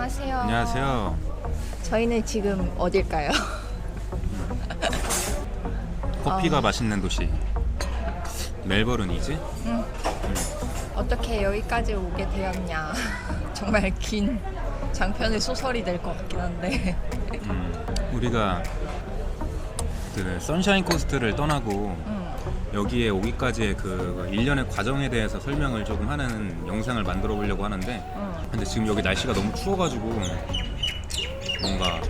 안녕하세요. 안녕하세요. 저희는 지금 어딜까요? 커피가 아. 맛있는 도시 멜버른이지? 어떻게 여기까지 오게 되었냐. 정말 긴 장편의 소설이 될 것 같긴 한데. 음, 우리가 그 선샤인 코스트를 떠나고 음, 여기에 오기까지의 그 일련의 과정에 대해서 설명을 조금 하는 영상을 만들어 보려고 하는데 음. 근데 지금 여기 날씨가 너무 추워가지고 뭔가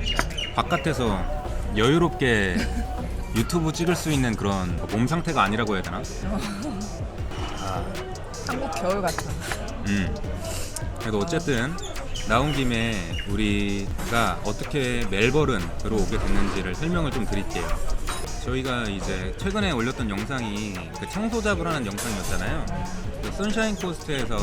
바깥에서 여유롭게 유튜브 찍을 수 있는 그런 몸 상태가 아니라고 해야 되나? 아, 한국 겨울 같아. 음. 그래도 어쨌든 나온 김에 우리가 어떻게 멜버른으로 오게 됐는지를 설명을 좀 드릴게요. 저희가 이제 최근에 올렸던 영상이 그 청소잡을 하는 영상이었잖아요. 그 선샤인 코스트에서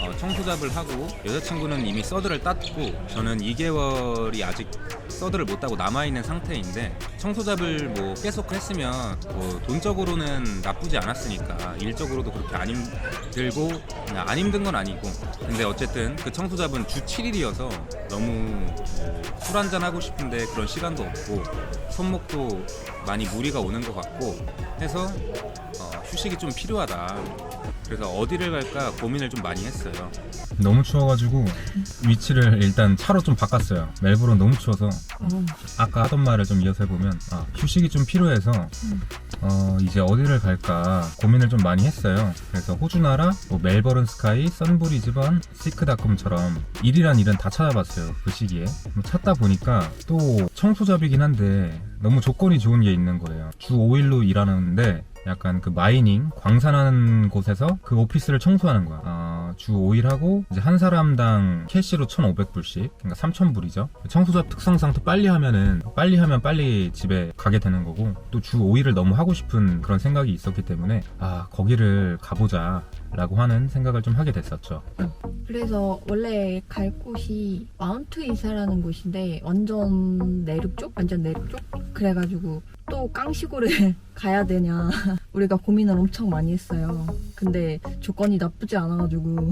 어, 청소잡을 하고 여자친구는 이미 서드를 땄고 저는 2개월이 아직 서드를 못 따고 남아있는 상태인데 청소잡을 뭐 계속 했으면 뭐 돈적으로는 나쁘지 않았으니까 일적으로도 그렇게 안 힘들고 안 힘든 건 아니고. 근데 어쨌든 그 청소잡은 주 7일이어서 너무 술 한잔 하고 싶은데 그런 시간도 없고 손목도 많이 무리가 오는 것 같고 해서 어, 휴식이 좀 필요하다. 그래서 어디를 갈까 고민을 좀 많이 했어요. 너무 추워가지고 위치를 일단 차로 좀 바꿨어요. 멜버른 너무 추워서 아까 하던 말을 좀 이어서 해보면 아, 휴식이 좀 필요해서 어, 이제 어디를 갈까 고민을 좀 많이 했어요. 그래서 호주나라, 뭐 멜버른 스카이, 선브리즈번, 시크닷컴처럼 일이란 일은 다 찾아봤어요. 그 시기에 뭐 찾다 보니까 또 청소잡이긴 한데 너무 조건이 좋은 게 있는 거예요. 주 5일로 일하는데 약간 그 마이닝 광산하는 곳에서 그 오피스를 청소하는 거야. 어, 주 5일 하고 이제 한 사람당 캐시로 1,500불씩, 그러니까 3,000불이죠. 청소잡 특성상 또 빨리 하면은 빨리 하면 빨리 집에 가게 되는 거고 또 주 5일을 너무 하고 싶은 그런 생각이 있었기 때문에 아 거기를 가보자 라고 하는 생각을 좀 하게 됐었죠. 그래서 원래 갈 곳이 마운트 이사라는 곳인데 완전 내륙 쪽? 완전 내륙 쪽? 그래가지고 또 깡시고를 가야 되냐 우리가 고민을 엄청 많이 했어요. 근데 조건이 나쁘지 않아가지고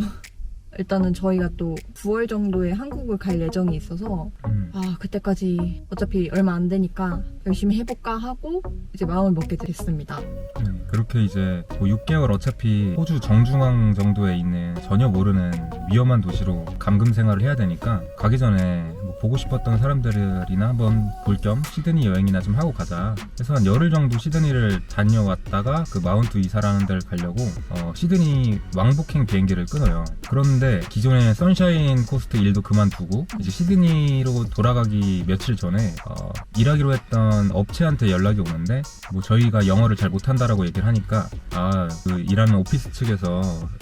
일단은 저희가 또 9월 정도에 한국을 갈 예정이 있어서 음. 아 그때까지 어차피 얼마 안 되니까 열심히 해볼까 하고 이제 마음을 먹게 됐습니다. 네, 그렇게 이제 뭐 6개월 어차피 호주 정중앙 정도에 있는 전혀 모르는 위험한 도시로 감금 생활을 해야 되니까 가기 전에 뭐 보고 싶었던 사람들이나 한번 볼 겸 시드니 여행이나 좀 하고 가자. 그래서 한 열흘 정도 시드니를 다녀왔다가 그 마운트 이사라는 데를 가려고 어, 시드니 왕복행 비행기를 끊어요. 그런데 기존의 선샤인 코스트 일도 그만두고 이제 시드니로 돌아가기 며칠 전에 어, 일하기로 했던 업체한테 연락이 오는데 뭐 저희가 영어를 잘 못한다라고 얘기를 하니까 아 그 일하는 오피스 측에서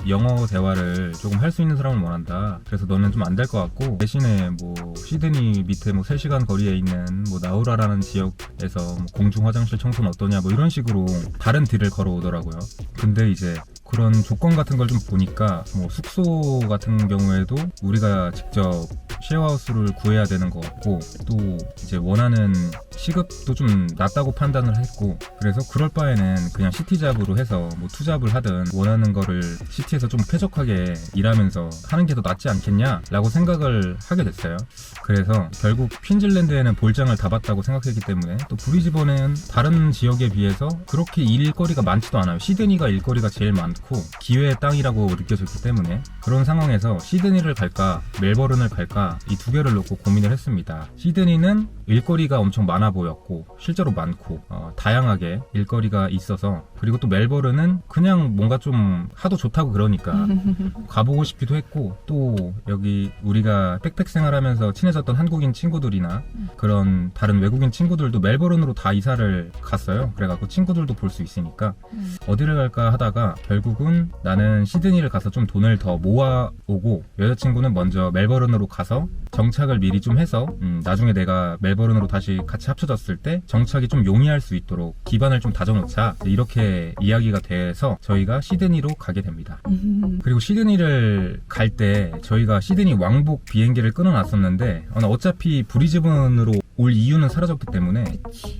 영어 대화를 조금 할 수 있는 사람을 원한다. 그래서 너는 좀 안 될 것 같고 대신에 뭐 시드 니 밑에 뭐 3시간 거리에 있는 뭐 나우라라는 지역에서 뭐 공중 화장실 청소는 어떠냐 뭐 이런 식으로 다른 딜을 걸어오더라고요. 근데 이제 그런 조건 같은 걸 좀 보니까 뭐 숙소 같은 경우에도 우리가 직접 쉐어하우스를 구해야 되는 것 같고 또 이제 원하는 시급도 좀 낮다고 판단을 했고 그래서 그럴 바에는 그냥 시티잡으로 해서 뭐 투잡을 하든 원하는 거를 시티에서 좀 쾌적하게 일하면서 하는 게 더 낫지 않겠냐라고 생각을 하게 됐어요. 그래서 결국 퀸즐랜드에는 볼장을 다 봤다고 생각했기 때문에 또 브리즈번은 다른 지역에 비해서 그렇게 일거리가 많지도 않아요. 시드니가 일거리가 제일 많고 기회의 땅이라고 느껴졌기 때문에 그런 상황에서 시드니를 갈까 멜버른을 갈까 이 두 개를 놓고 고민을 했습니다. 시드니는 일거리가 엄청 많아 보였고 실제로 많고 어, 다양하게 일거리가 있어서 그리고 또 멜버른은 그냥 뭔가 좀 하도 좋다고 그러니까 가보고 싶기도 했고 또 여기 우리가 백팩 생활하면서 친해졌던 한국인 친구들이나 그런 다른 외국인 친구들도 멜버른으로 다 이사를 갔어요. 그래갖고 친구들도 볼 수 있으니까 어디를 갈까 하다가 결국은 나는 시드니를 가서 좀 돈을 더 모아오고 여자친구는 먼저 멜버른으로 가서 정착을 미리 좀 해서 음, 나중에 내가 멜 버른으로 다시 같이 합쳐졌을 때 정착이 좀 용이할 수 있도록 기반을 좀 다져놓자 이렇게 이야기가 돼서 저희가 시드니로 가게 됩니다. 그리고 시드니를 갈 때 저희가 시드니 왕복 비행기를 끊어놨었는데 어, 어차피 브리즈번으로 올 이유는 사라졌기 때문에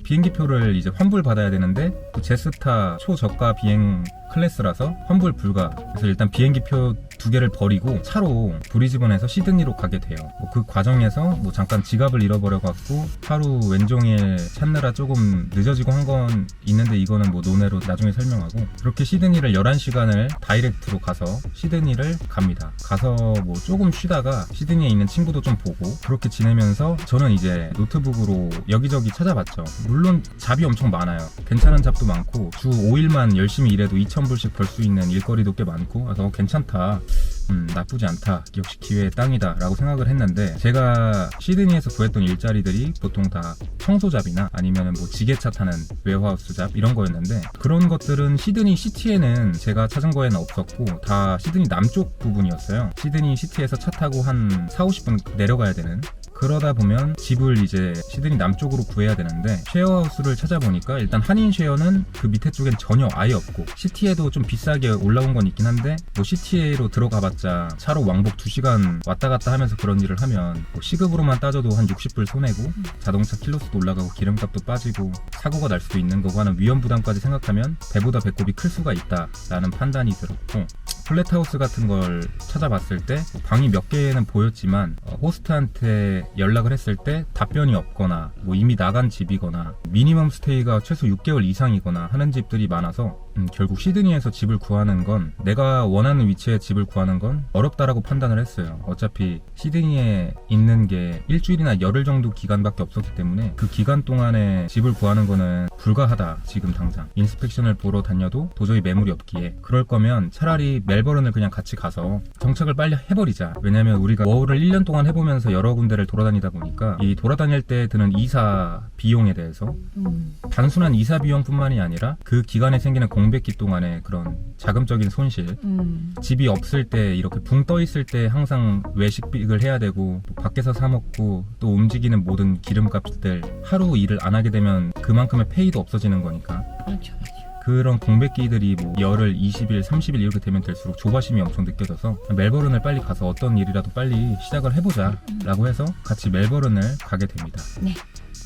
비행기표를 이제 환불 받아야 되는데 또 제스타 초저가 비행 클래스라서 환불 불가. 그래서 일단 비행기표 두두 개를 버리고 차로 브리즈번에서 시드니로 가게 돼요. 뭐 그 과정에서 뭐 잠깐 지갑을 잃어버려 갖고 하루 왼종일 찾느라 조금 늦어지고 한 건 있는데 이거는 뭐 논외로 나중에 설명하고 그렇게 시드니를 11시간을 다이렉트로 가서 시드니를 갑니다. 가서 뭐 조금 쉬다가 시드니에 있는 친구도 좀 보고 그렇게 지내면서 저는 이제 노트북으로 여기저기 찾아봤죠. 물론 잡이 엄청 많아요. 괜찮은 잡도 많고 주 5일만 열심히 일해도 2,000불씩 벌 수 있는 일거리도 꽤 많고 그래서 어, 괜찮다. 음, 나쁘지 않다. 역시 기회의 땅이다. 라고 생각을 했는데, 제가 시드니에서 구했던 일자리들이 보통 다 청소잡이나 아니면 뭐 지게차 타는 웨어하우스 잡 이런 거였는데, 그런 것들은 시드니 시티에는 제가 찾은 거에는 없었고, 다 시드니 남쪽 부분이었어요. 시드니 시티에서 차 타고 한 4, 50분 내려가야 되는 그러다 보면 집을 이제 시드니 남쪽으로 구해야 되는데 쉐어하우스를 찾아보니까 일단 한인 쉐어는 그 밑에 쪽엔 전혀 아예 없고 시티에도 좀 비싸게 올라온 건 있긴 한데 뭐 시티로 들어가봤자 차로 왕복 2시간 왔다 갔다 하면서 그런 일을 하면 뭐 시급으로만 따져도 한 60불 손해고 자동차 킬로수도 올라가고 기름값도 빠지고 사고가 날 수도 있는 거고 하는 위험 부담까지 생각하면 배보다 배꼽이 클 수가 있다라는 판단이 들었고 플랫하우스 같은 걸 찾아봤을 때뭐 방이 몇 개는 보였지만 어, 호스트한테 연락을 했을 때 답변이 없거나 뭐 이미 나간 집이거나 미니멈 스테이가 최소 6개월 이상이거나 하는 집들이 많아서 음, 결국 시드니에서 집을 구하는 건 내가 원하는 위치에 집을 구하는 건 어렵다라고 판단을 했어요. 어차피 시드니에 있는 게 일주일이나 열흘 정도 기간밖에 없었기 때문에 그 기간 동안에 집을 구하는 거는 불가하다 지금 당장 인스펙션을 보러 다녀도 도저히 매물이 없기에 그럴 거면 차라리 멜버른을 그냥 같이 가서 정착을 빨리 해버리자 왜냐면 우리가 워홀을 1년 동안 해보면서 여러 군데를 돌아다니다 보니까 이 돌아다닐 때 드는 이사 비용에 대해서 음. 단순한 이사 비용뿐만이 아니라 그 기간에 생기는 공 백기 동안의 그런 자금적인 손실 음. 집이 없을 때 이렇게 붕 떠 있을 때 항상 외식비를 해야 되고 또 밖에서 사 먹고 또 움직이는 모든 기름값들 하루 일을 안 하게 되면 그만큼의 페이도 없어지는 거니까 그렇죠, 그렇죠. 그런 공백기들이 뭐 열흘, 20일, 30일 이렇게 되면 될수록 조바심이 엄청 느껴져서 멜버른을 빨리 가서 어떤 일이라도 빨리 시작을 해보자 라고 해서 같이 멜버른을 가게 됩니다. 네.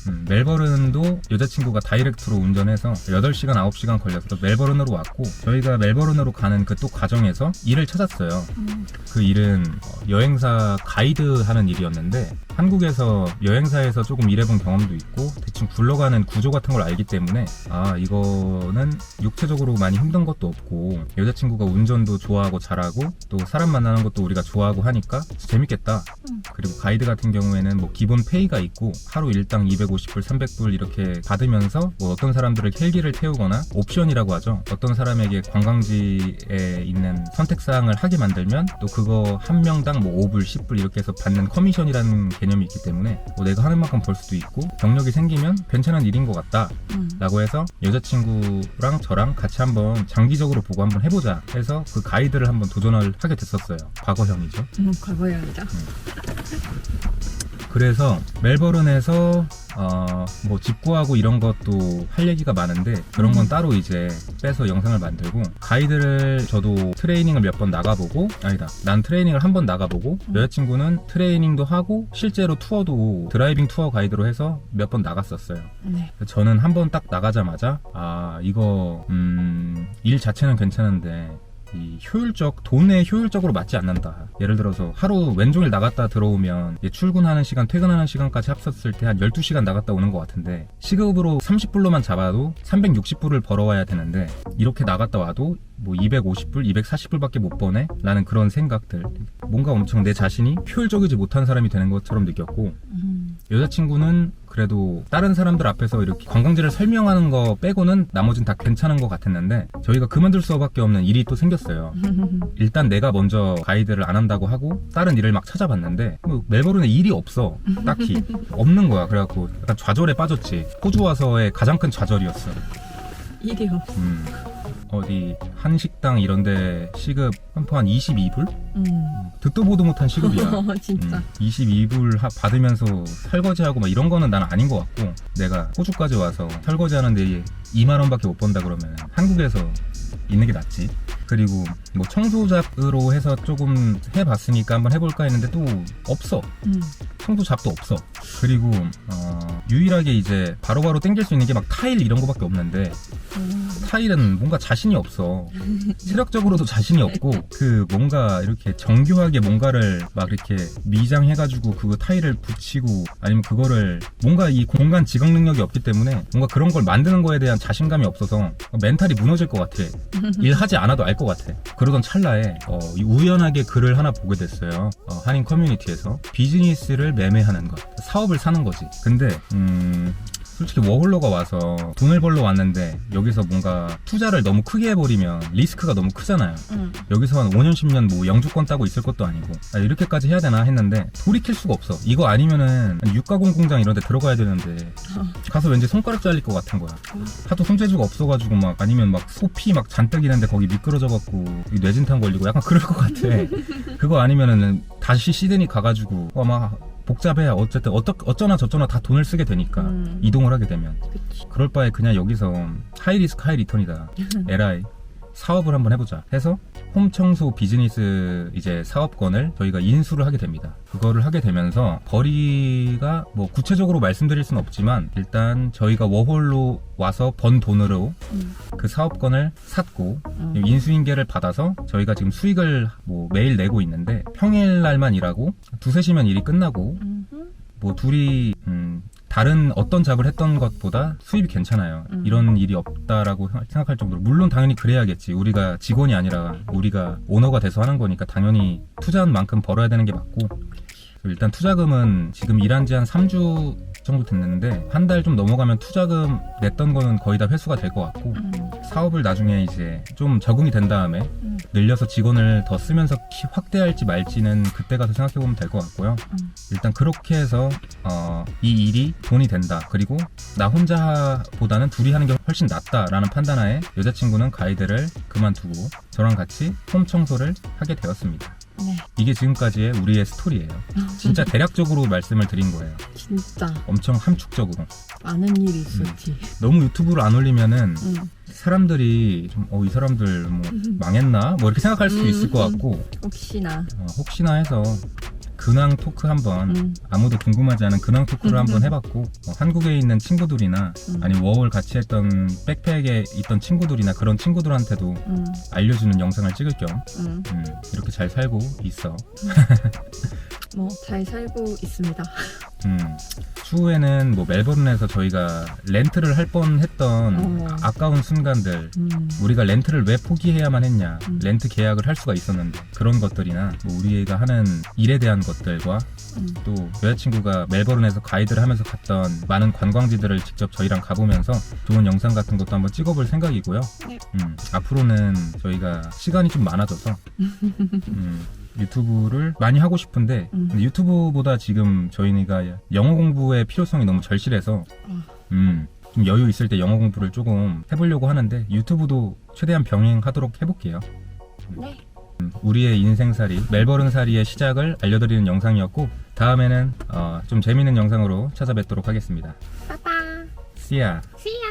음, 멜버른도 여자친구가 다이렉트로 운전해서 8시간, 9시간 걸려서 멜버른으로 왔고 저희가 멜버른으로 가는 그 또 과정에서 일을 찾았어요. 음. 그 일은 어, 여행사 가이드 하는 일이었는데 한국에서 여행사에서 조금 일해본 경험도 있고 대충 굴러가는 구조 같은 걸 알기 때문에 아 이거는 육체적으로 많이 힘든 것도 없고 여자친구가 운전도 좋아하고 잘하고 또 사람 만나는 것도 우리가 좋아하고 하니까 재밌겠다 음. 그리고 가이드 같은 경우에는 뭐 기본 페이가 있고 하루 일당 250불 300불 이렇게 받으면서 뭐 어떤 사람들을 헬기를 태우거나 옵션이라고 하죠 어떤 사람에게 관광지에 있는 선택사항을 하게 만들면 또 그거 한 명당 뭐 5불 10불 이렇게 해서 받는 커미션이라는 개념이 있기 때문에 뭐 내가 하는 만큼 벌 수도 있고 경력이 생기면 괜찮은 일인 것 같다 음. 라고 해서 여자친구랑 저랑 같이 한번 장기적으로 보고 한번 해보자 해서 그 가이드를 한번 도전을 하게 됐었어요 과거형이죠 음, 과거형이죠. 그래서 멜버른에서 어, 뭐 집구하고 이런 것도 할 얘기가 많은데 그런 건 따로 이제 빼서 영상을 만들고 가이드를 저도 트레이닝을 몇 번 나가보고 아니다 난 트레이닝을 한 번 나가보고 여자친구는 트레이닝도 하고 실제로 투어도 드라이빙 투어 가이드로 해서 몇 번 나갔었어요 네. 저는 한 번 딱 나가자마자 아 이거 음, 일 자체는 괜찮은데 이 효율적 돈에 효율적으로 맞지 않는다. 예를 들어서 하루 왼종일 나갔다 들어오면 출근하는 시간, 퇴근하는 시간까지 합쳤을 때 한 12시간 나갔다 오는 것 같은데 시급으로 30불로만 잡아도 360불을 벌어와야 되는데 이렇게 나갔다 와도 뭐 250불, 240불밖에 못 버네? 라는 그런 생각들. 뭔가 엄청 내 자신이 효율적이지 못한 사람이 되는 것처럼 느꼈고 음. 여자친구는 그래도 다른 사람들 앞에서 이렇게 관광지를 설명하는 거 빼고는 나머진 다 괜찮은 것 같았는데 저희가 그만둘 수밖에 없는 일이 또 생겼어요. 일단 내가 먼저 가이드를 안 한다고 하고 다른 일을 막 찾아봤는데 뭐 멜버른에 일이 없어 딱히 없는 거야 그래갖고 약간 좌절에 빠졌지 호주 와서의 가장 큰 좌절이었어 일이 없어. 음. 어디 한식당 이런데 시급 한포한 22불? 음. 듣도 보도 못한 시급이야 진짜. 음, 22불 하- 받으면서 설거지하고 막 이런 거는 난 아닌 것 같고 내가 호주까지 와서 설거지 하는데 2만 원밖에 못 번다 그러면 한국에서 있는 게 낫지 그리고 뭐 청소잡으로 해서 조금 해봤으니까 한번 해볼까 했는데 또 없어 음. 청소잡도 없어 그리고 어, 유일하게 이제 바로바로 땡길 수 있는 게 막 타일 이런 거밖에 없는데 음. 스타일은 뭔가 자신이 없어. 체력적으로도 자신이 없고 그 뭔가 이렇게 정교하게 뭔가를 막 이렇게 미장해가지고 그거 타일을 붙이고 아니면 그거를 뭔가 이 공간 지각 능력이 없기 때문에 뭔가 그런 걸 만드는 거에 대한 자신감이 없어서 멘탈이 무너질 것 같아. 일하지 않아도 알 것 같아. 그러던 찰나에 어, 이 우연하게 글을 하나 보게 됐어요. 어, 한인 커뮤니티에서 비즈니스를 매매하는 것, 사업을 사는 거지. 근데 음, 솔직히 워홀러가 와서 돈을 벌러 왔는데 여기서 뭔가 투자를 너무 크게 해버리면 리스크가 너무 크잖아요. 응. 여기서 한 5년 10년 뭐 영주권 따고 있을 것도 아니고 아, 이렇게까지 해야 되나 했는데 돌이킬 수가 없어. 이거 아니면은 육가공 공장 이런 데 들어가야 되는데 가서 왠지 손가락 잘릴 것 같은 거야. 하도 손재주가 없어가지고 막 아니면 막 소피 막 잔뜩 있는데 거기 미끄러져갖고 이 뇌진탕 걸리고 약간 그럴 것 같아. 그거 아니면은 다시 시드니 가가지고 어 막 복잡해 어쨌든 어떠, 어쩌나 저쩌나 다 돈을 쓰게 되니까 음. 이동을 하게 되면 그치. 그럴 바에 그냥 여기서 하이 리스크 하이 리턴이다. LI 사업을 한번 해보자 해서 홈 청소 비즈니스 이제 사업권을 저희가 인수를 하게 됩니다. 그거를 하게 되면서 벌이가 뭐 구체적으로 말씀드릴 수는 없지만 일단 저희가 워홀로 와서 번 돈으로 음. 그 사업권을 샀고 음. 인수인계를 받아서 저희가 지금 수익을 뭐 매일 내고 있는데 평일 날만 일하고 두세 시면 일이 끝나고 음흠. 뭐 둘이 음, 다른 어떤 잡을 했던 것보다 수입이 괜찮아요. 음. 이런 일이 없다라고 생각할 정도로 물론 당연히 그래야겠지. 우리가 직원이 아니라 우리가 오너가 돼서 하는 거니까 당연히 투자한 만큼 벌어야 되는 게 맞고 일단 투자금은 지금 일한 지 한 3주 정도 됐는데 한 달 좀 넘어가면 투자금 냈던 거는 거의 다 회수가 될 것 같고 음. 사업을 나중에 이제 좀 적응이 된 다음에 음. 늘려서 직원을 더 쓰면서 키- 확대할지 말지는 그때 가서 생각해 보면 될 것 같고요. 음. 일단 그렇게 해서 어, 이 일이 돈이 된다. 그리고 나 혼자보다는 둘이 하는 게 훨씬 낫다라는 판단하에 여자친구는 가이드를 그만두고 저랑 같이 홈 청소를 하게 되었습니다. 네. 이게 지금까지의 우리의 스토리예요. 진짜 대략적으로 말씀을 드린 거예요. 진짜 엄청 함축적으로. 많은 일이 있었지. 너무 유튜브를 안 올리면은 응. 사람들이 좀, 어, 이 사람들 뭐 망했나? 뭐 이렇게 생각할 수도 있을 것 음. 같고, 혹시나. 어, 혹시나 해서 근황 토크 한번 음. 아무도 궁금하지 않은 근황 토크를 한번 해봤고 어, 한국에 있는 친구들이나 음. 아니면 워홀 같이 했던 백팩에 있던 친구들이나 그런 친구들한테도 음. 알려주는 영상을 찍을 겸 음. 음, 이렇게 잘 살고 있어. 뭐 잘 살고 있습니다. 음, 추후에는 뭐 멜버른에서 저희가 렌트를 할 뻔했던 어. 아까운 순간들 음. 우리가 렌트를 왜 포기해야만 했냐 음. 렌트 계약을 할 수가 있었는데 그런 것들이나 뭐 우리가 하는 일에 대한 것들과 음. 또 여자친구가 멜버른에서 가이드를 하면서 갔던 많은 관광지들을 직접 저희랑 가보면서 좋은 영상 같은 것도 한번 찍어볼 생각이고요. 네. 음, 앞으로는 저희가 시간이 좀 많아져서 음, 유튜브를 많이 하고 싶은데 음. 근데 유튜브보다 지금 저희가 영어 공부의 필요성이 너무 절실해서 아. 음, 좀 여유 있을 때 영어 공부를 조금 해보려고 하는데 유튜브도 최대한 병행하도록 해볼게요. 네. 음, 우리의 인생살이 멜버른살이의 시작을 알려드리는 영상이었고 다음에는 어, 좀 재밌는 영상으로 찾아뵙도록 하겠습니다. 빠빠. See ya. See